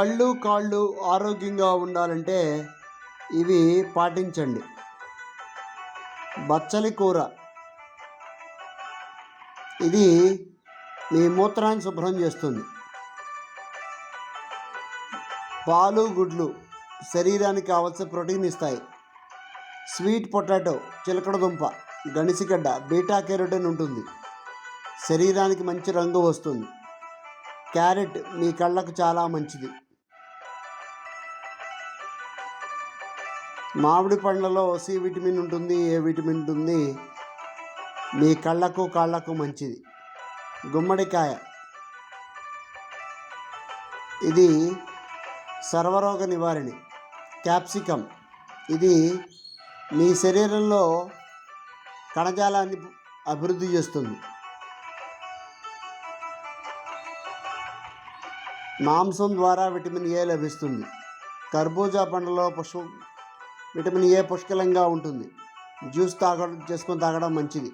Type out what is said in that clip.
కళ్ళు కాళ్ళు ఆరోగ్యంగా ఉండాలంటే ఇవి పాటించండి. బచ్చలి కూర. ఇది మీ మూత్రాన్ని శుభ్రం చేస్తుంది. పాలు గుడ్లు శరీరానికి కావాల్సిన ప్రోటీన్ ఇస్తాయి. స్వీట్ పొటాటో చిలకడ దుంప గణిసిగడ్డ బీటా కెరోటిన్ ఉంటుంది. శరీరానికి మంచి రంగు వస్తుంది. క్యారెట్ మీ కళ్ళకు చాలా మంచిది. మామిడి పండ్లలో సి విటమిన్ ఉంటుంది ఏ విటమిన్ ఉంటుంది? మీ కళ్ళకు కాళ్ళకు మంచిది. గుమ్మడికాయ. ఇది సర్వరోగ నివారణి. క్యాప్సికమ్ ఇది మీ శరీరంలో కణజాలాన్ని అభివృద్ధి చేస్తుంది. మాంసం ద్వారా విటమిన్ ఏ లభిస్తుంది? కర్బూజా పండ్లలో పుష్ప విటమిన్ ఏ పుష్కలంగా ఉంటుంది. జ్యూస్ తాగడం చేసుకొని తాగడం మంచిది.